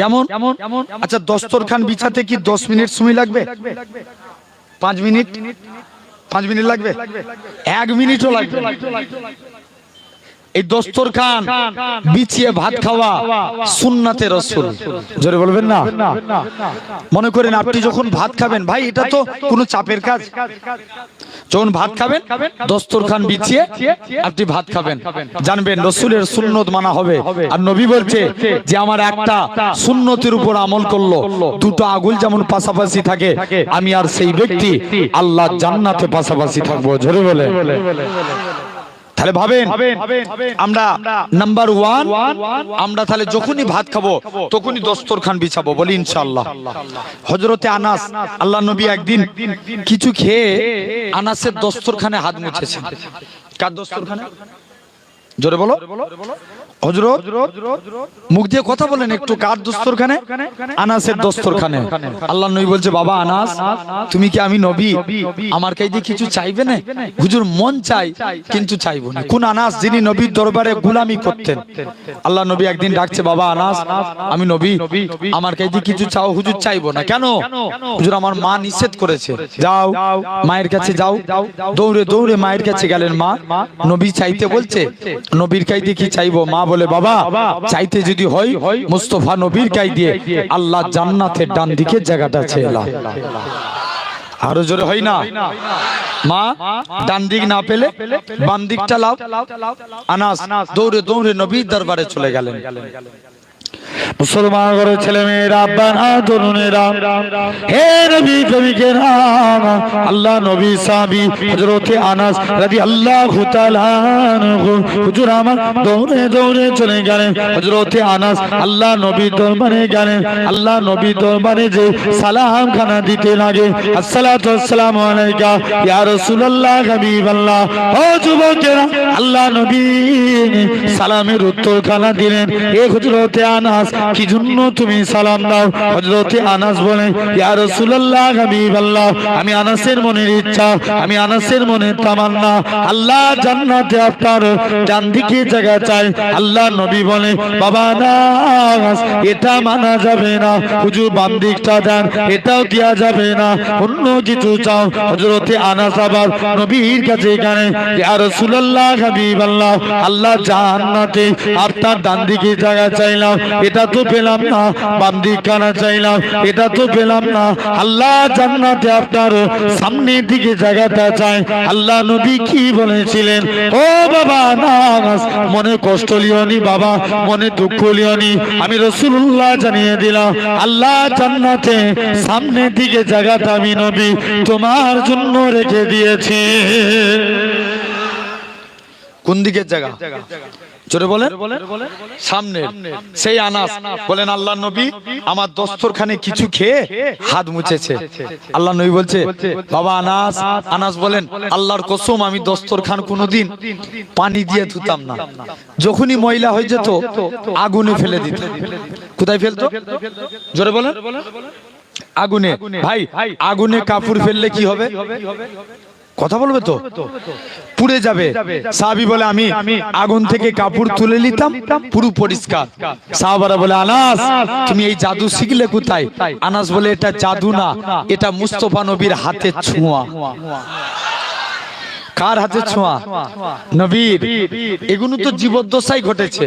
কেমন? আচ্ছা দস্তরখান বিছাতে কি দশ মিনিট সময় লাগবে? পাঁচ মিনিট? পাঁচ মিনিট লাগবে? এক মিনিটও লাগবে? এই দস্তরখান বিছিয়ে ভাত খাওয়া সুন্নাতে রসুল। জোরে বলবেন না? মনে করেন আপনি যখন ভাত খাবেন ভাই এটা তো কোনো চাপের কাজ। যখন ভাত খাবেন দস্তরখান বিছিয়ে আপনি ভাত খাবেন। জানবেন রসুলের সুন্নত মানা হবে। আর নবী বলছে যে আমার একটা সুন্নতির উপর আমল করল। দুটো আগুল যেমন পাশাপাশি থাকে আমি আর সেই ব্যক্তি আল্লাহ জান্নাতে পাশাপাশি থাকব। জোরে বলে তাহলে ভাবেন আমরা নাম্বার ওয়ান আমরা তাহলে যখনই ভাত খাব তখনই দস্তরখান বিছাবো বলি ইনশাল্লাহ হজরতে আনাস আল্লাহ নবী একদিন কিছু খেয়ে আনাসের দস্তরখানে হাত মুছেছেন। কার দস্তরখানে? জোরে বলো। হজরত মুখ দিয়ে কথা বলেন একটু কার দস্তরখানে? আনাসের দস্তরখানে। আল্লাহ নবী বলছে বাবা আনাস তুমি কি আমি নবী? আমার কাছে কিছু চাইবে না? হুজুর মন চাই কিন্তু চাইব না। কোন আনাস যিনি নবীর দরবারে গুলামি করতেন? আল্লাহ নবী একদিন ডাকছে বাবা আনাস আমি নবী। আমার কাছে কিছু চাও হুজুর চাইব না। কেন? হুজুর আমার মা নিষেধ করেছে। যাও মায়ের কাছে যাও। দৌড়ে দৌড়ে মায়ের কাছে গেলেন মা। নবী চাইতে বলছে। নবীর দিয়ে কি চাইব? মা বলে, বাবা, চাইতে যদি হয়, মুস্তফা নবীর কাই দিয়ে আল্লাহ জান্নাতের ডান দিকে জায়গাটা ছেলা আরও জোরে হয় না? মা, ডান দিক না পেলে বাম দিকটা লাও। আনাস, দৌড়ে দৌড়ে নবীর দরবারে চলে গেলেন। মুসলমান ঘরের ছেলে মেয়েরা আব্বানা তরুণেরা, হে নবী প্রেমিকেরা, আল্লাহ নবী সাহাবী হযরতে আনাস রাদিয়াল্লাহু তাআলা আনহু। হুজুর আমার দৌড়ে দৌড়ে চলে গেলেন। হযরতে আনাস আল্লাহ নবী দরবারে গেলেন। আল্লাহ নবী দরবারে যে সালাম খানা দিতে লাগে। আসসালাতু আসসালামু আলাইকা ইয়া রাসূলুল্লাহ হাবিবাল্লাহ। ও যুবকেরা, আল্লাহ নবী সালামের উত্তর খানা দিলেন। এ হযরতে আনাস কি জন্য তুমি সালাম দাও? হযরতে আনাস বলে ইয়া রাসূলুল্লাহ হাবিবাল্লাহ আমি আনাসের মনের ইচ্ছা আমি আনাসের মনের তামান্না আল্লাহ জান্নাতে আপনার ডান দিকে জায়গা চাই আল্লাহ নবী বলে বাবা আনাস এটা মানা যাবে না হুজুর বাম দিকটা দেন এটাও দেওয়া যাবে না অন্য কিছু চাও হযরতে আনাস আবার নবীর কাছে গেলেন ইয়া রাসূলুল্লাহ হাবিবাল্লাহ আল্লাহ জান্নাতে আপনার ডান দিকে জায়গা চাইলাম এটা তো পেলাম না বাম দিক কানা চাইলাম, এটা তো পেলাম না। আল্লাহ জান্নাতে আপনার সামনের দিকে জায়গাটা চাই। আল্লাহ নবী কি বলেছিলেন? ও বাবা না মনে কষ্ট লিওনি বাবা, মনে দুঃখ লিওনি। আমি রসুল্লাহ জানিয়ে দিলাম, আল্লাহ জান্নাতে সামনের দিকে জায়গাটা আমি নবী, তোমার জন্য রেখে দিয়েছি। কোন দিকের জায়গা? জোরে বলেন। সামনে সেই আনাস বলেন আল্লাহ নবী আমার দস্তরখানে কিছু খেয়ে হাত মুছেছে। আল্লাহ নবী বলছে বাবা আনাস আনাস বলেন আল্লাহর কসম আমি দস্তরখান কোনোদিন পানি দিয়ে ধুতাম না। যখনই ময়লা হয়ে যেত আগুনে ফেলে দিত। কোথায় ফেলতো? জোরে বলেন। আগুনে। ভাই আগুনে কাপড় ফেললে কি হবে? কথা বলবে তো? পুড়ে যাবে। সাহাবি বলে, আমি আগুন থেকে কাপড় তুলে নিতাম, পুরো পরিষ্কার। সাহাবারা বলে, আনাস, তুমি এই জাদু শিখলে কোথায়? আনাস বলে, এটা জাদু না, এটা মুস্তফা নবীর হাতে ছোঁয়া। কার হাতে ছোঁয়া? নবীর। এগুলো তো জীবদ্দশাই ঘটেছে।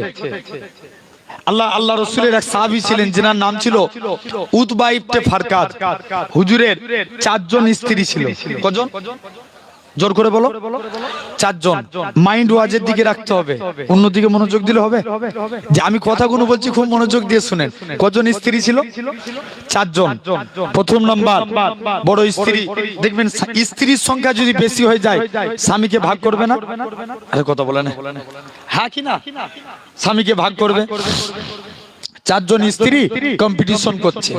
আল্লাহ আল্লাহ রসুলের এক সাহাবী ছিলেন, যেনার নাম ছিল উতবা ফারকাদ। হুজুরের চারজন স্ত্রী ছিল। কজন? জোর করে বলো। চারজন। মাইন্ড ওয়াজের দিকে রাখতে হবে। অন্যদিকে মনোযোগ দিলে হবে। যে আমি কথাগুলো বলছি, খুব মনোযোগ দিয়ে শুনেন। কজন স্ত্রী ছিল? চারজন। প্রথম নাম্বার, বড় স্ত্রী। দেখবেন স্ত্রীর সংখ্যা যদি বেশি হয়ে যায়, স্বামীকে ভাগ করবে না? আরে কথা বলে না। হ্যাঁ কি না? স্বামীকে ভাগ করবে? চারজন স্ত্রী কম্পিটিশন করছে।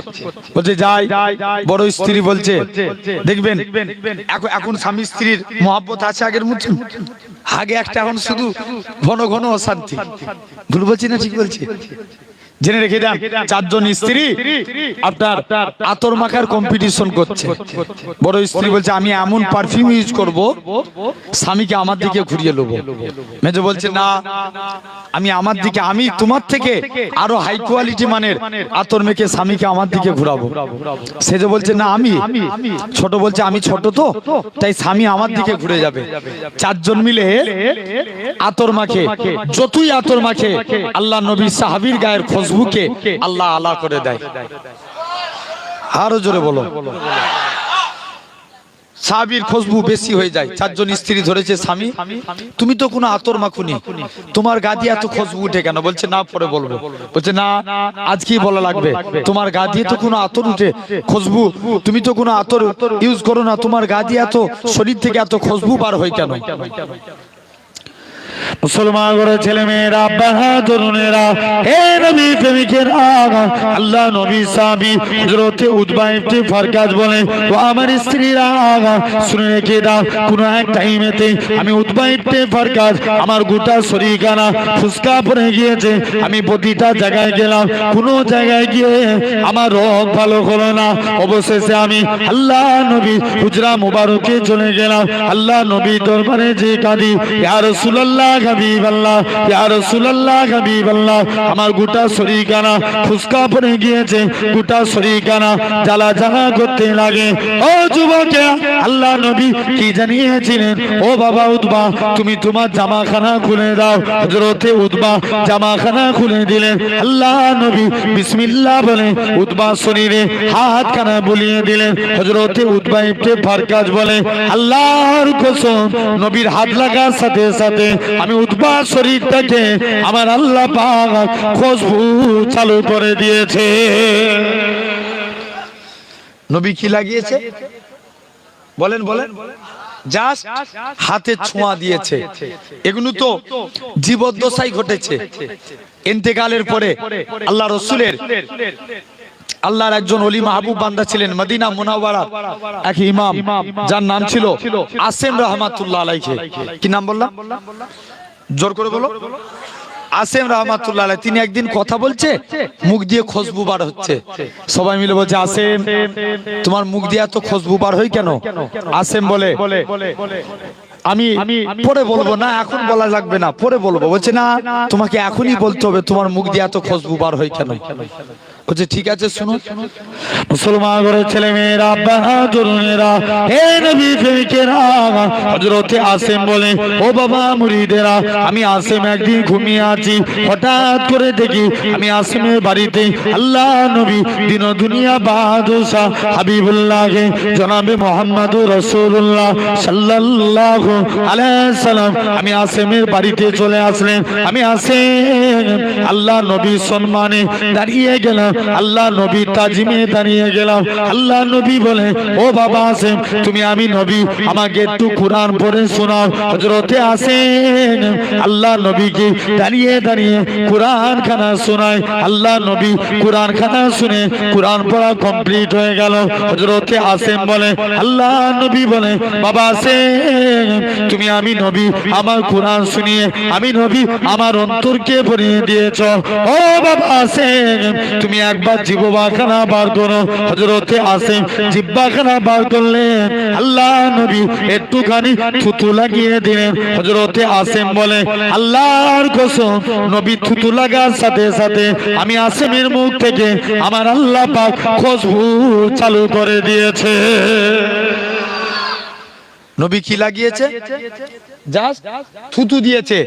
বলছে, যাই, বড় স্ত্রী বলছে, দেখবেন, এখন স্বামী স্ত্রীর মহাব্বত আছে আগের মধ্যে আগে একটা, এখন শুধু ঘন ঘন অশান্তি। ভুল বলছি না ঠিক বলছি? জেনে রেখে দেন, চারজন স্ত্রী আপনার আতর মাখার কম্পিটিশন করছে। বড় স্ত্রী বলছে, আমি এমন পারফিউম ইউজ করব, স্বামীকে আমার দিকে ঘুরিয়ে নেব মেজো বলছে, না, আমি আমার দিকে, আমি তোমার থেকে আরও হাই কোয়ালিটি মানের আতর মেখে স্বামীকে আমার দিকে ঘুরাবো। সেজো বলছে, না, আমি ছোট বলছে, আমি ছোট তো, তাই স্বামী আমার দিকে ঘুরে যাবে। চারজন মিলে আতর মাখে, যতই আতর মাখে, আল্লাহ নবী সাহাবীর গায়ের খুশবুকে আল্লাহ আলা করে দেয়। আরও জোরে বলো। সাহাবীর খুশবু বেশি হয়ে যায়। চারজন স্ত্রী ধরেছে স্বামী। তুমি তো কোনো আতর মাখুনি। তোমার গা দিয়ে এত খুশবু উঠে কেন? বলছে, না, পরে বলব। বলছে, না, আজকেই বলা লাগবে। তোমার গা দিয়ে তো কোনো আতর উঠে খুশবু তুমি তো কোনো আতর ইউজ করো না। তোমার গা দিয়ে এত শরীর থেকে এত খুশবু বার হয় কেন? মুসলমান করে ছেলে মেয়েরা আব্বা তরুণেরা হে নবী প্রেমিকেরা আল্লাহ নবী সাহাবী, হযরতে উতবা ইবনে ফারকাজ বলে, ও আমার স্ত্রীরা শুনে রেখে দাও, কোন এক টাইমেতে আমি উতবা ইবনে ফারকাজ, আমার গোটা শরীরখানা ফুসকা পড়ে গিয়েছে, আমি প্রতিটা জায়গায় গেলাম, কোন জায়গায় গিয়ে আমার রোগ ভালো হলো না, অবশেষে আমি আল্লাহ নবী হুজরা মুবারকে চলে গেলাম, আল্লাহ নবী দরবারে যে কাঁদি, ইয়া রাসূলুল্লাহ হাবিবাল্লাহ, ইয়া রাসূলুল্লাহ, হাবিবাল্লাহ। আমার গোটা শরীরখানা ফুসকা পড়ে গিয়েছে, গোটা শরীরখানা জ্বালা জ্বালা করতে লাগে। ও আল্লাহ নবী কি জানিয়েছিলেন? ও বাবা তুমি তোমার জামাখানা খুলে দাও। হযরতে জামাখানা খুলে দিলেন। আল্লাহ নবী বিসমিল্লাহ বলে শরীরে হাত খানা বলিয়ে দিলেন। হযরতে ইবনে ফারকাজ বলে, আল্লাহর কসম, নবীর হাত লাগার সাথে সাথে আমি উতবা শরীরটাকে আমার আল্লাহ পাক খুশবু চালু করে দিয়েছে। নবী কি লাগিয়েছে? বলেন বলেন। হাতে ছোঁয়া দিয়েছে। এগুলো তো জীবদ্দশাই ঘটেছে। ইন্তেকালের পরে আল্লাহ রসুলের আল্লাহর একজন অলি মাহবুব বান্দা ছিলেন, মদিনা মুনাওয়ারা, এক ইমাম, যার নাম ছিল আসেম রহমাতুল্লাহ আলাইকে কি নাম বললাম? জোর করে বলো। আসেম রহমাতুল্লাহ তিনি একদিন কথা বলছে, মুখ দিয়ে খুশবু বার হচ্ছে। সবাই মিলে বলছে, আসেম, তোমার মুখ দিয়ে এত খুশবু বার হয় কেন? আসেম বলে, আমি পরে বলব না, এখন বলা লাগবে না, পরে বলব। বলছে, না, তোমাকে এখনই বলতে হবে, তোমার মুখ দিয়ে এত খুশবু বার হয় কেন? বলছে, ঠিক আছে, শুনো। মুসলমান ঘরের ছেলে মেয়েরা তরুণেরা হে নবী প্রেমিকেরা হযরতে আসেম বলে, ও বাবা মুরিদেরা আমি আসেম একদিন ঘুমিয়ে আছি। হঠাৎ করে দেখি আমি আসেমের বাড়িতে আল্লাহ নবী দিন দুনিয়া বাদশাহ হাবিবুল্লাহকে জনাবে মোহাম্মদ রাসূলুল্লাহ সাল্লাল্লাহু আলাইহি সাল্লাম আমি আসেমের বাড়িতে চলে আসলেন। আমি আসেম, আল্লাহ নবী সম্মানে দাঁড়িয়ে গেলাম। আল্লাহ নবী তাজিমে দাঁড়িয়ে গেলাম। আল্লাহ নবী বলে ও বাবা আসেন তুমি আমি নবী আমাকে একটু কোরআন পড়ে শোনাও। হজরতে আসেন। আল্লাহ নবীকে দাঁড়িয়ে দাঁড়িয়ে কোরআন খানা শোনায়। আল্লাহ নবী কোরআন খানা শুনে কোরআন পড়া কমপ্লিট হয়ে গেল। হজরতে আসেন বলে আল্লাহ নবী বলে বাবা আসেন তুমি আমি নবী আমার কোরআন শুনিয়ে আমি নবী আমার অন্তরকে ভরিয়ে দিয়েছ। ও বাবা আসেন তুমি একবার জিব্বাখানা বার করো। হজরতে আসেন জিব্বাখানা বার করলেন। আল্লাহ নবী একটুখানি থুতু লাগিয়ে দিলেন। হজরতে আসেম বলে, আল্লাহর কসম, নবী থুতু লাগার সাথে সাথে আমি আসেমের মুখ থেকে আমার আল্লাহ পাক খুশবু চালু করে দিয়েছে। নবী কি লাগিয়েছে? জাস্ট থুতু দিয়েছে।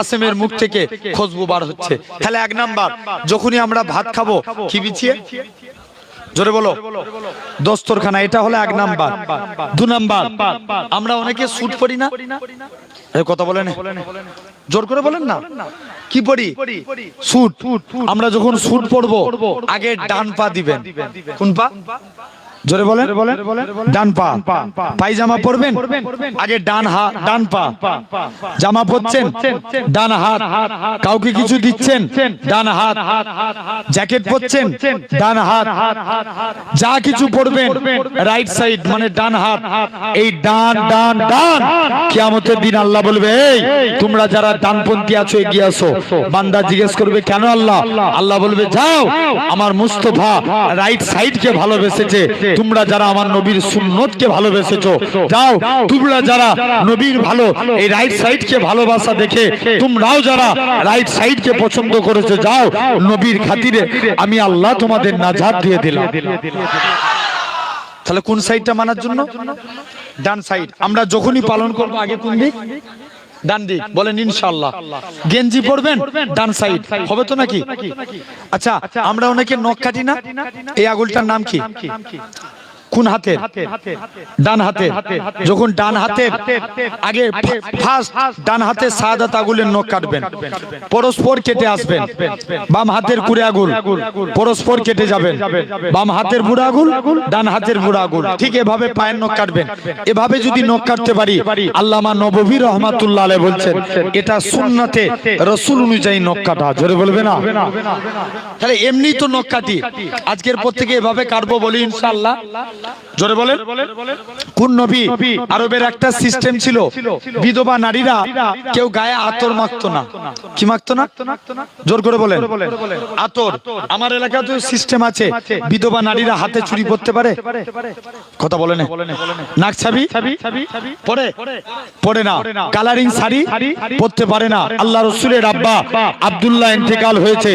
আসেমের মুখ থেকে খুশবু বার হচ্ছে। তাহলে এক নাম্বার, যখনই আমরা ভাত খাব, কি বিছিয়ে? জোরে বলো। দস্তরখানা, এটা হলো এক নাম্বার। দু নাম্বার, আমরা অনেকে স্যুট পরি না? কথা বলেন। জোর করে বলেন না। কি পরি? স্যুট। আমরা যখন স্যুট পরবো, আগে ডান পা দিবেন। কোন পা? জোরে বলেন। ডান পা। পায়জামা পরবেন? আগে ডান হাত ডান পা। জামা পরছেন? ডান হাত। কাউকে কিছু দিচ্ছেন? ডান হাত। জ্যাকেট পরছেন? ডান হাত। যা কিছু পরবেন। রাইট সাইড মানে ডান হাত। এই ডান ডান ডান কিয়ামতের দিন আল্লাহ বলবে এই তোমরা যারা ডানপন্থী আছো এগিয়ে আসো। বান্দা জিজ্ঞেস করবে কেন আল্লাহ? আল্লাহ বলবে যাও আমার মুস্তফা রাইট সাইডকে ভালোবেসেছে। তোমরা যারা আমার নবীর সুন্নতকে ভালোবেসেছো, যাও। তোমরা যারা নবীর ভালো, এই রাইট সাইডকে ভালোবাসা দেখে, তোমরাও যারা রাইট সাইডকে পছন্দ করেছ, যাও। নবীর খাতিরে আমি আল্লাহ তোমাদের নাজাত দিয়ে দিলাম। তাহলে কোন সাইডটা মানার জন্য? ডান সাইড আমরা যখনই পালন করব, আগে কোন দিক? ডান দিক বলেন ইনশাআল্লাহ গেঞ্জি পরবেন? ডান সাইড হবে তো নাকি? আচ্ছা আমরা অনেকে নখ কাটি না? এই আগুলটার নাম কি? কোন হাতে? ডান হাতে। যখন ডান হাতে, আগে ফার্স্ট ডান হাতে সাদাত আগুলের নখ কাটবেন। পরস্পর কেটে আসবেন। বাম হাতের কুড়ে আগুল। পরস্পর কেটে যাবেন। বাম হাতের বুড়া আগুল, ডান হাতের বুড়া আগুল। ঠিক এভাবে পায়ের নখ কাটবেন। এভাবে যদি নখ কাটতে পারি, আল্লামা নববী রহমাতুল্লাহ আলাইহি বলছেন, এটা সুন্নতে রসুল অনুযায়ী নখ কাটা। জোরে বলবে না? তাহলে এমনি তো নখ কাটি। আজকের পর থেকে এভাবে কাটবো বলি ইনশাআল্লাহ। জোরে বলেন। কোন নবী? আরবের একটা সিস্টেম ছিল, বিধবা নারীরা কেউ গায়ে আতর মাখতো না। কি মাখতো না? জোর করে বলেন। আতর। আমার এলাকাতে সিস্টেম আছে, বিধবা নারীরা হাতে চুরি করতে পারে। কথা নাক ছাবি? পরে? পরে না। কালারিং শাড়ি? পরতে পারে না। আল্লাহ রসুলের আব্বা আব্দুল্লাহ ইন্তেকাল হয়েছে।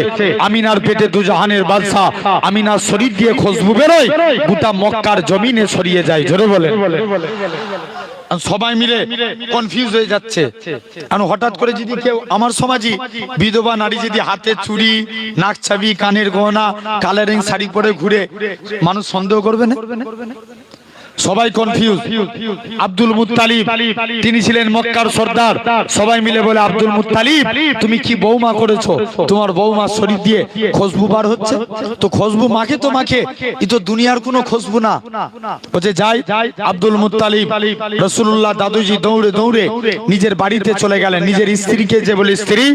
আমিনার পেটে দুজাহানের বাদশা আমিনার শরীর দিয়ে খুশবু বেরোয়। গোটা মক্কার জমিনে সরিয়ে যায়, জোরে বলে সবাই মিলে কনফিউজ হয়ে যাচ্ছে। কারণ হঠাৎ করে যদি কেউ আমার সমাজে, বিধবা, নারী যদি হাতে চুরি নাক ছাবি কানের গহনা কালারিং শাড়ি পরে ঘুরে, মানুষ সন্দেহ করবে না? সবাই কনফিউজ আব্দুল মুত্তালিব, তিনি ছিলেন মক্কার সর্দার। সবাই মিলে বলে, আব্দুল মুত্তালিব, তুমি কি বৌমা করেছ? তোমার বৌমা শরীর দিয়ে খুশবু বার হচ্ছে? তো খুশবু মাখে তো মাখে ই তো দুনিয়ার কোনো খুশবু না। বলছে, যাই, আব্দুল মুত্তালিব রসুল্লাহ দাদুজি দৌড়ে দৌড়ে নিজের বাড়িতে চলে গেলেন। নিজের স্ত্রীকে যে বলে, স্ত্রী,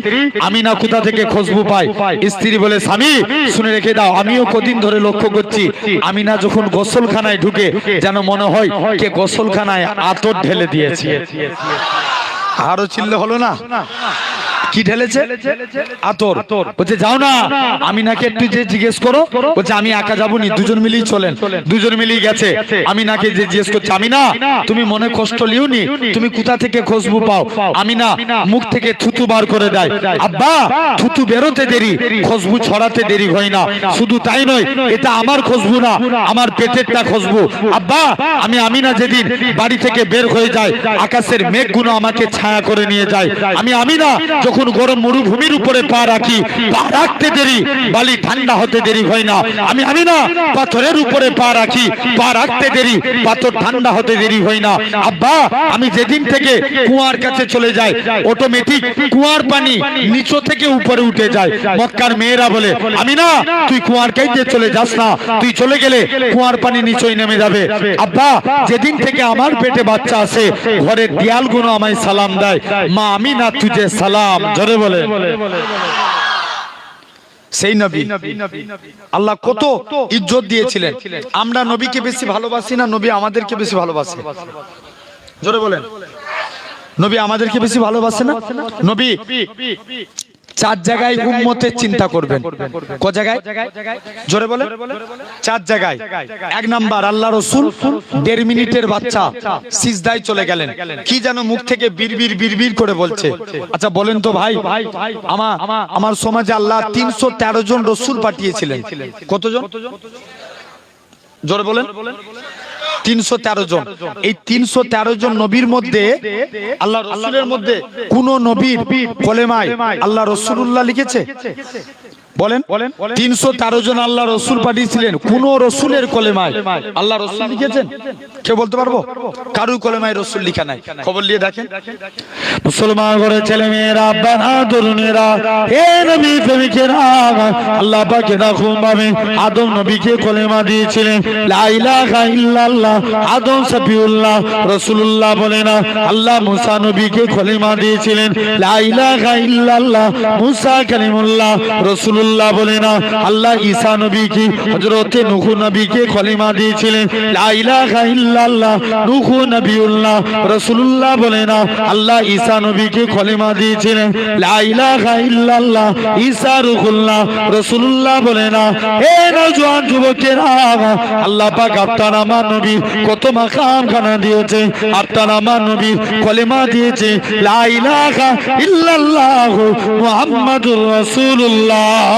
আমি না কোথা থেকে খুশবু পাই? স্ত্রী বলে, স্বামী, শুনে রেখে দাও, আমিও কদিন ধরে লক্ষ্য করছি। আমি না যখন গোসলখানায় ঢুকে যেন মনে হয় কে গোসলখানায় আতর ঢেলে দিয়েছে। আরও চিল্লে হলো না। কি ঢেলেছে? আতর। বলছে, যাও না, আমি নাকি একটু যে জিজ্ঞেস করো, বলছে, আমি একা যাব নি, দুজন মিলেই চলেন, দুজন মিলেই গেছে, আমি নাকি যে জিজ্ঞেস করছি, আমি না, তুমি মনে কষ্ট লিও নি তুমি কোথা থেকে খুশবু পাও? আমি না, মুখ থেকে থুতু বার করে দেয়। আব্বা, থুতু বেরোতে দেরি খুশবু ছড়াতে দেরি হয় না, শুধু তাই নয়, এটা আমার খুশবু না, আমার পেটেরটা খুশবু আব্বা, আমি আমি না যেদিন বাড়ি থেকে বের হয়ে যায় আকাশের মেঘগুলো আমাকে ছায়া করে নিয়ে যায়, আমি আমি না, যখন গরম মরুভূমির উপরে পা রাখি, পা রাখতে দেরি, বালি ঠান্ডা হতে দেরি হয় না। আমি আমি না, পাথরের উপরে পা রাখি, পা রাখতে দেরি, পাথর ঠান্ডা হতে দেরি হয় না। আব্বা, আমি যেদিন থেকে কুয়ার কাছে চলে যাই অটোমেটিক কুয়ার পানি নিচু থেকে উপরে উঠে যায়, মক্কার মেয়েরা বলে, আমি না, তুই কুয়ার কাইতে চলে যাস না, তুই চলে গেলে কুয়ার পানি নিচই নেমে যাবে। আব্বা, যেদিন থেকে আমার পেটে বাচ্চা আছে, ঘরের দেয়ালগুলো আমায় সালাম দেয়, মা, আমি না তুঝে সালাম জোরে বলে সেই নবী আল্লাহ কত ইজ্জত দিয়েছিলেন। আমরা নবীকে বেশি ভালোবাসি না নবী আমাদেরকে বেশি ভালোবাসে। জোরে বলেন। নবী আমাদেরকে বেশি ভালোবাসে না? নবী চার জায়গায় উম্মতের চিন্তা করবেন। ক জায়গায়? জোরে বলে চার জায়গায়। এক নাম্বার আল্লাহ রসুল দেড় মিনিটের বাচ্চা সিজদায় চলে গেলেন। কি যেন মুখ থেকে বিড়বির বিড়বির করে বলছে। আচ্ছা বলেন তো ভাই আমার আমার সমাজে আল্লাহ তিনশো তেরো জন রসুল পাঠিয়েছিলেন। কতজন? জোরে বলেন। তিনশো তেরো জন। এই তিনশো তেরো জন নবীর মধ্যে আল্লাহ রসুলের মধ্যে কোন নবীর কলেমায় আল্লাহ রসুল্লাহ লিখেছে? বলেন তিনশো তেরো জন আল্লাহ রসুল পাঠিয়েছিলেন কোন রসুলের কলেমায়। আল্লাহ রসুল লিখেছেন? কে বলতে পারব? কারুর কলেমায় রসুল লিখা নাই? খবর নিয়ে দেখেন। মুসলমান করে ছেলে মেয়েরা বানা তরুণেরা হে নবী প্রেমিকেরা আল্লাহ পাকে রাখুন ভাবে আদম নবীকে কলেমা দিয়েছিলেন। লা ইলাহা ইল্লাল্লাহ আদম সাফিউল্লাহ রাসূলুল্লাহ বলে না আল্লাহ মুসা নবীকে কলেমা দিয়েছিলেন। লা ইলাহা ইল্লাল্লাহ মুসা কালিমুল্লাহ রাসূলুল্লাহ বলে না, আল্লাহ ঈসা নবীকে, হযরত নূহ নবীকে কলেমা দিয়েছিলেন নূহ নবিউল্লাহ, রাসূলুল্লাহ বলে না, আল্লাহ ঈসা নবীকে কলেমা দিয়েছিলেন, লা ইলাহা ইল্লাল্লাহ, ঈসা রুহুল্লাহ, রাসূলুল্লাহ বলে না, হে নওজোয়ান যুবকেরা, আল্লাহ পাক আপনার আমার নবী কত মাকাম খানা দিয়েছে, আপনার আমার নবী কলেমা দিয়েছে, লা ইলাহা ইল্লাল্লাহ মুহাম্মাদুর রাসূলুল্লাহ।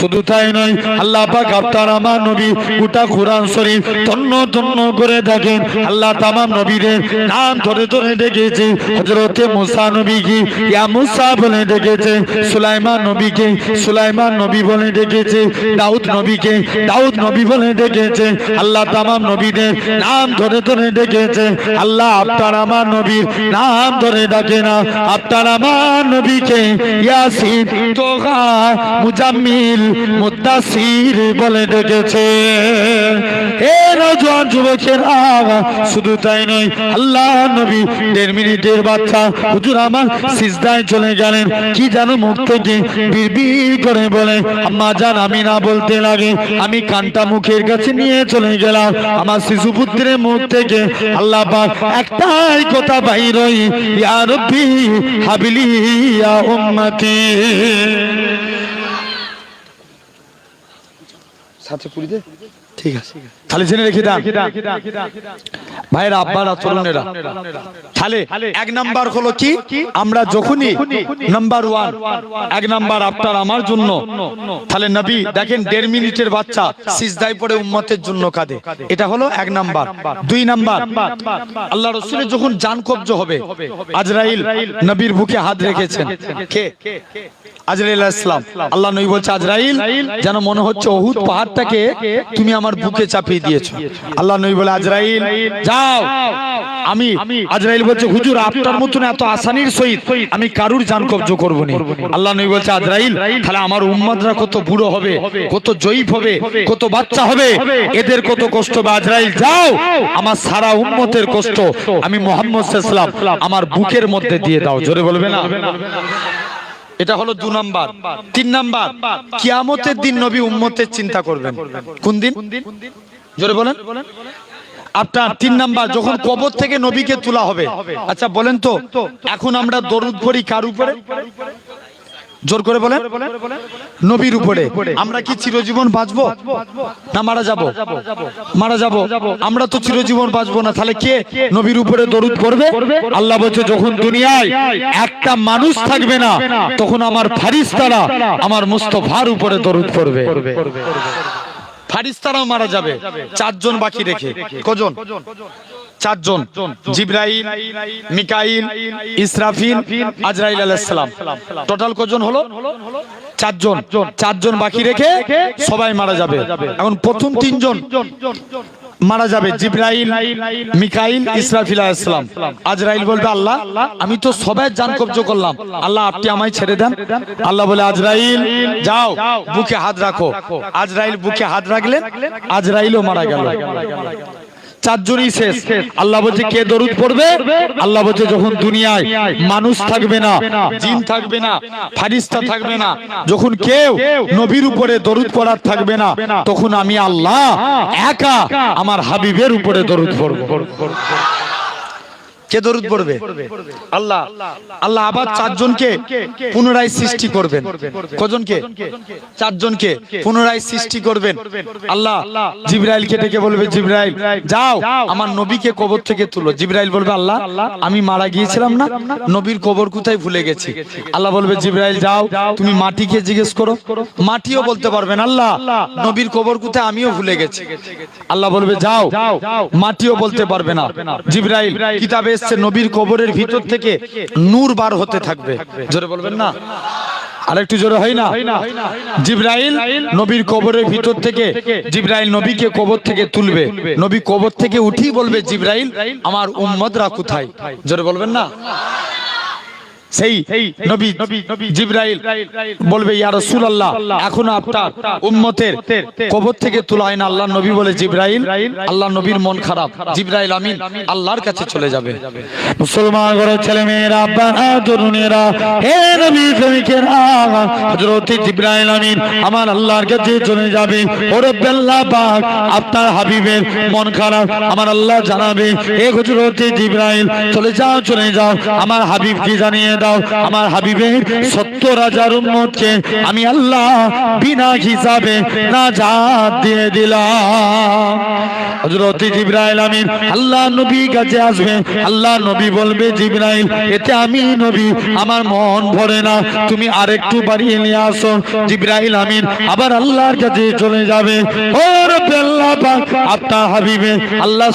শুধু তাই নয়, আল্লাহ পাক আপনার আমার নবী গোটা কোরআন শরীফ তন্ন তন্ন করে দেখেন। আল্লাহ তামাম নবীদের নাম ধরে ধরে ডেকেছে। হজরতে মুসা নবীকে, ইয়া মুসা বলে ডেকেছে, সুলাইমান নবীকে, সুলাইমান নবী বলে ডেকেছে, দাউদ নবীকে, দাউদ নবী বলে ডেকেছে। আল্লাহ তামাম নবীদের নাম ধরে ধরে ডেকেছে। আল্লাহ আপনার আমার নবীর নাম ধরে ডাকে না। আপনার আমার নবীকে ইয়াসিন, তোহা, মুজাম্মিল মুদাসির বলে ডেকেছে। যুবকের আগা শুধু তাই নয়, আল্লাহ নবী দেড় মিনিটের বাচ্চা, হুজুর আমার সিজদায় চলে গেলেন। কি জানো মুখ থেকে বিড়বিড় করে বলে, আম্মা জান, আমি না বলতে লাগে, আমি কানটা মুখের কাছে নিয়ে চলে গেলাম। আমার শিশু পুত্রের মুখ থেকে আল্লাহ পাক একটাই কথা বাইর ইয়া রব্বি হাবিলি ইয়া উম্মতি। সাথে পুরি ঠিক আছে। তাহলে জেনে রেখে দেন ভাইরা আব্বারা তরুণেরা। তাহলে এক নাম্বার হলো কি? আমরা যখনই নাম্বার ওয়ান এক নাম্বার আপনার আমার জন্য। তাহলে নবী দেখেন দেড় মিনিটের বাচ্চা সিজদায় পড়ে উম্মতের জন্য কাঁদে। এটা হলো এক নাম্বার। দুই নাম্বার। আল্লাহ রসুলের যখন কবজ হবে আজরাইল নবীর বুকে হাত রেখেছেন। কে? আজরাইল ইসলাম আল্লাহ নবী বলছে আজরাইল যেন মনে হচ্ছে অহুদ পাহাড়টাকে তুমি আমার বুকে চাপিয়ে দিয়েছ। আল্লাহ নবী বলে আজরাইল যাও। আমি আজরাইল বলছে হুজুর আপনার মতন এত আসানির সহিত আমি কারুর জান কবজ করব না। আল্লাহ নবী বলছে আজরাইল তাহলে আমার উম্মাদরা কত বুড়ো হবে কত জয়ীফ হবে কত বাচ্চা হবে এদের কত কষ্ট হবে আজরাইল যাও আমার সারা উম্মতের কষ্ট আমি মোহাম্মদ সাল্লাম আমার বুকের মধ্যে দিয়ে দাও জোরে বলবে না? এটা হলো দু নাম্বার তিন নাম্বার কিয়ামতের দিন নবী উম্মতের চিন্তা করবেন। কোন দিন? জোরে বলেন। আপনার তিন নাম্বার যখন কবর থেকে নবীকে তোলা হবে। আচ্ছা বলেন তো এখন আমরা দরুদ পড়ি কার উপরে? জোর করে বলেন। নবীর উপরে। আমরা কি চিরজীবন বাঁচবো? না মারা যাব। মারা যাব। আমরা তো চিরজীবন বাঁচবো না। তাহলে কে নবীর উপরে দরুদ পড়বে? আল্লাহ বলছে যখন দুনিয়ায় একটা মানুষ থাকবে না তখন আমার ফারিস্তারা আমার মুস্তফার উপরে দরুদ পড়বে। ফারিস্তারাও মারা যাবে। চারজন বাকি রেখে। কজন? চারজন। জিব্রাইল, মিকাইল, ইসরাফিল, আজরাইল আলাইহিস সালাম। টোটাল কজন হলো? চারজন। চারজন বাকি রেখে সবাই মারা যাবে। এখন প্রথম তিনজন। মারা যাবে জিব্রাইল, মিকাইল, ইসরাফিল আলাইহিস সালাম। আজরাইল বলবে, আল্লাহ, আমি তো সবাই জান কবজ করলাম। আল্লাহ আপনি আমায় ছেড়ে দেন। আল্লাহ বলে, আজরাইল, যাও, বুকে হাত রাখো। আজরাইল বুকে হাত রাখলেন আজরাইলও মারা গেল। চারজনই শেষ। আল্লাহ বলছে কে দরুদ পড়বে? আল্লাহ বলছে যখন দুনিয়ায় মানুষ থাকবে না জিন থাকবে না ফারিস্তা থাকবে না যখন কেউ নবীর উপরে দরুদ পড়ার থাকবে না তখন আমি আল্লাহ একা আমার হাবিবের উপরে দরুদ পড়ব। কে দরুদ পড়বে? আল্লাহ। আল্লাহ আবার চারজনকে পুনরায় সৃষ্টি করবেন। কজনকে? চারজনকে পুনরায় সৃষ্টি করবেন। আল্লাহ জিব্রাইলকে ডেকে বলবে জিব্রাইল যাও আমার নবীকে কবর থেকে তুলো। জিব্রাইল বলবে আল্লাহ আমি মারা গিয়েছিলাম না? নবীর কবর কোথায় ভুলে গেছি? আল্লাহ বলবে জিব্রাইল যাও তুমি মাটিকে জিজ্ঞেস করো। মাটিও বলতে পারবেন আল্লাহ নবীর কবর কোথায়? আমিও ভুলে গেছি। আল্লাহ বলবে যাও মাটিও বলতে পারবে না। জিব্রাইল কিতাবে এসছে নবীর কবরের ভিতর থেকে নূর বার হতে থাকবে। জোরে বলবেন না? আর একটু জোরে হয় না? জিব্রাইল নবীর কবরের ভিতর থেকে, জিব্রাইল নবীকে কবর থেকে তুলবে। নবী কবর থেকে উঠি বলবে, জিব্রাইল, আমার উম্মদরা কোথায়? জোরে বলবেন না? সেই নবী জিব্রাইল বলবে ইয়া রাসূলুল্লাহ এখন আপনার উম্মতের কবর থেকে তোলা হয় না আল্লাহ নবী বলে জিব্রাইল আল্লাহ নবীর মন খারাপ। জিব্রাইল আমিন আল্লাহর কাছে চলে যাবে। মুসলমান ঘরের ছেলে মেয়েরা আব্বারা তরুণেরা হে নবী প্রেমিকেরা হযরত জিব্রাইল আমিন আমার আল্লাহর কাছে চলে যাবে। ওরে বেল্লা পাক আপনার হাবিবের মন খারাপ আমার আল্লাহ জানাবে হে হযরত জিব্রাইল চলে যাও চলে যাও আমার হাবিবকে জানিয়ে দাও। আমার হাবিবের আমি আল্লাহ বিনা হিসাবে নাজাত দিয়ে দিলাম। আমিন, আল্লাহ নবী কাছে আসবে। আল্লাহ নবী বলবে, জিব্রাইল, এতে আমি নবী, আমার মন ভরে না। তুমি আরেকটু বাড়িয়ে নিয়ে আসো। জিব্রাইল আমিন আবার আল্লাহর কাছে চলে যাবে। ও আপনার হাবিবে, আল্লাহ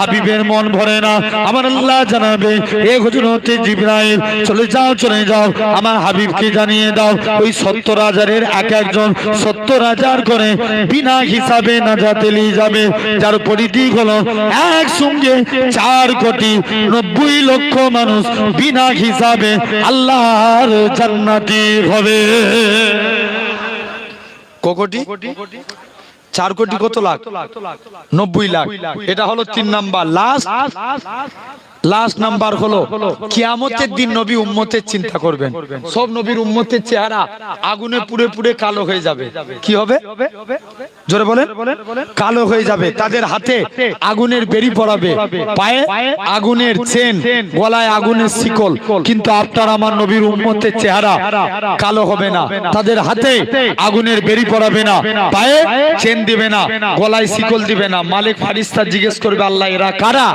হাবিবের মন ভরে না। আমার আল্লাহ জানাবে, এ হযরত জিব্রাইল, চলে যাও চলে যাও, আমার হাবিবকে জানিয়ে দাও। ওই সত্তর হাজারের এক একজন সত্তর হাজার করে বিনা হিসাবে নাজাতে নিয়ে যাবে, যার পরিধি হলো একসঙ্গে চার কোটি নব্বই লক্ষ মানুষ বিনা হিসাবে আল্লাহর জান্নাতি হবে। কোটি চার কোটি কত লাখ? নব্বই লাখ। এটা হলো তিন নাম্বার লাস্ট লাস্ট নাম্বার হলো, কিয়ামতের দিন নবী উম্মতের চিন্তা করবেন। সব নবীর উম্মতের চেহারা আগুনে পুড়ে পুড়ে কালো হয়ে যাবে। কি হবে? জোরে বলেন। কালো হয়ে যাবে। তাদের হাতে আগুনের বেরি পড়াবে পায়ে আগুনের চেন, গলায় আগুনের শিকল। কিন্তু আপনার আমার নবীর উম্মতের চেহারা কালো হবে না। তাদের হাতে আগুনের বেরি পড়াবে না। পায়ে চেন দিবে না, গলায় শিকল দিবে না। মালিক ফারিস্তা জিজ্ঞেস করবে, আল্লাহ, এরা কারা?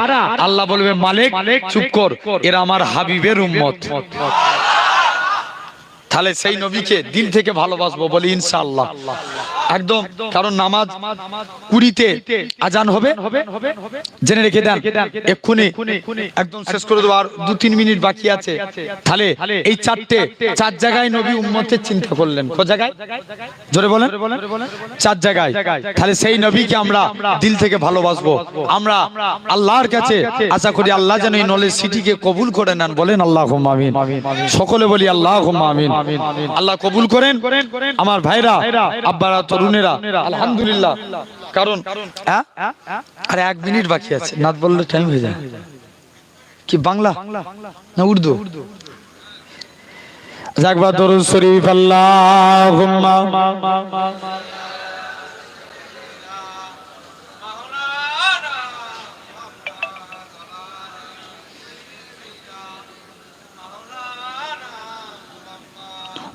আল্লাহ বলবে, মালিক চুপ কর। এরা আমার হাবিবের উম্মত। তাহলে সেই নবীকে দিল থেকে ভালোবাসবো বলি ইনশাআল্লাহ। একদম, কারণ নামাজ কুড়িতে আজান হবে। জেনে রেখে দেন, এক্ষুনি একদম শেষ করে দেবো, আর দু তিন মিনিট বাকি আছে। তাহলে এই চারটে, চার জায়গায় নবী উম্মতের চিন্তা করলেন। কো জায়গায়? জোরে বলেন। চার জায়গায়। তাহলে সেই নবীকে আমরা দিল থেকে ভালোবাসবো। আমরা আল্লাহর কাছে আশা করি আল্লাহ যেন এই নলেজ সিটিকে কবুল করে নেন। বলেন আল্লাহ সকলে বলি আল্লাহ আমিন। আল্লাহ কবুল করেন। আমার ভাইরা আব্বারা তরুণেরা। আলহামদুলিল্লাহ। কারণ? আরে এক মিনিট বাকি আছে। নাত বললে টাইম হয়ে যায়। কি বাংলা? না উর্দু? জাগবা তরুণ শরীফ আল্লাহুম্মা।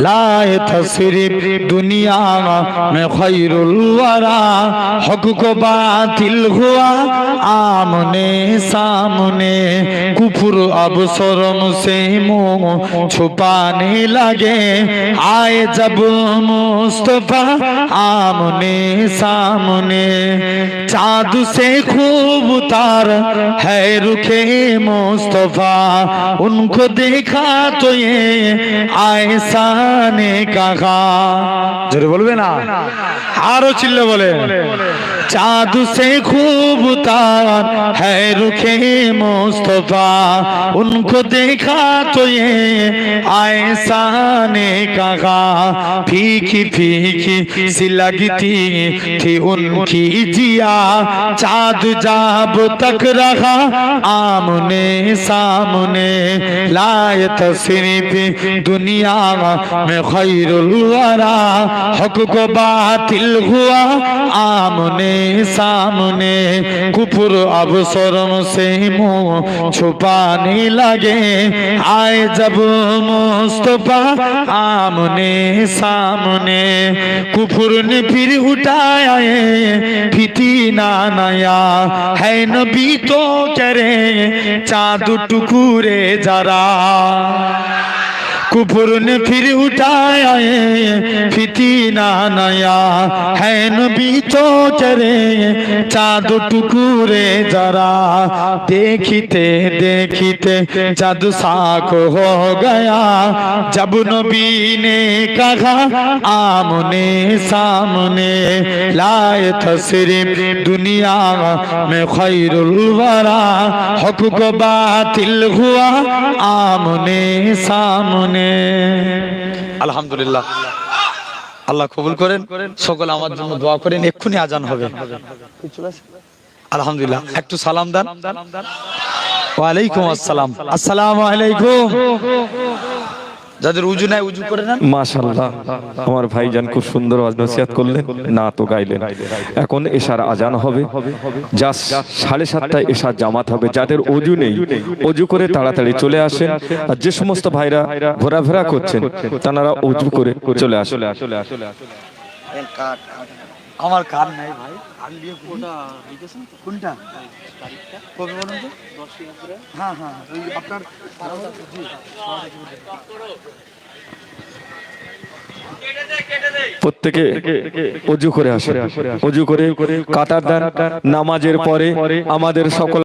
लाए तस्रीफ दुनिया में खैरुल वरा हक को बातिल हुआ आमने सामने कुफर अब शर्म से मुंह छुपाने लगे आए जब मुस्तफा आमने सामने चाँद से खूब तार है रुखे मुस्तफा उनको देखा तो ये ऐसा ने कहा জোরে বলবে না আরো চিল্লে বলে চাঁদ से खूब तार है रुखे मुस्तफा उनको देखा तो ये ऐसा ने कहा फीकी फीकी सी लगती थी उनकी जिया चाँद जाब तक रहा आमने सामने लाए तस्रीफ दुनिया میں خیر الورا حق کو باطل ہوا آمنے سامنے کفر اب سرم سے منہ چھپانے لگے آئے جب مصطفیٰ آمنے سامنے کفر نے پھر اٹھایا ہے فتینہ نیا ہے نبی تو کرے চাঁদ টুকুরে যারা कुफर ने फिर उठाया ये फिtina नया है नबी तो चरे चाँद टुकुरे जरा देखते देखते जादू साख हो गया जब नबी ने कहा आमने सामने लाए तस्रीफ दुनिया में खैरुल वरा हक को बातिल हुआ आमने सामने আলহামদুলিল্লাহ। আল্লাহ কবুল করেন। সকল আমার জন্য দোয়া করেন, এক্ষুনি আজান হবে। আলহামদুলিল্লাহ। একটু সালাম দেন। ওয়ালাইকুম আসসালাম। আসসালাম আলাইকুম। যাদের উজু নাই উজু করে নেন। মাশাল্লাহ আমার ভাইজান খুব সুন্দর ওয়াজ নসিহত করলেন না তো গাইলেন। এখন এশার আজান হবে যা সাড়ে সাতটায় এশার জামাত হবে যাদের অজু নেই অজু করে তাড়াতাড়ি চলে আসেন। আর যে সমস্ত ভাইরা ঘোরাফেরা করছেন তারা অজু করে চলে আসেন। আমার কার নাই ভাই। কার দিয়ে কোনটা কোনটা? কবে বলুন তো? হ্যাঁ হ্যাঁ ওই আপনার প্রত্যেকে অজু করে আসে অজু করে কাতার দান নামাজের পরে আমাদের সকল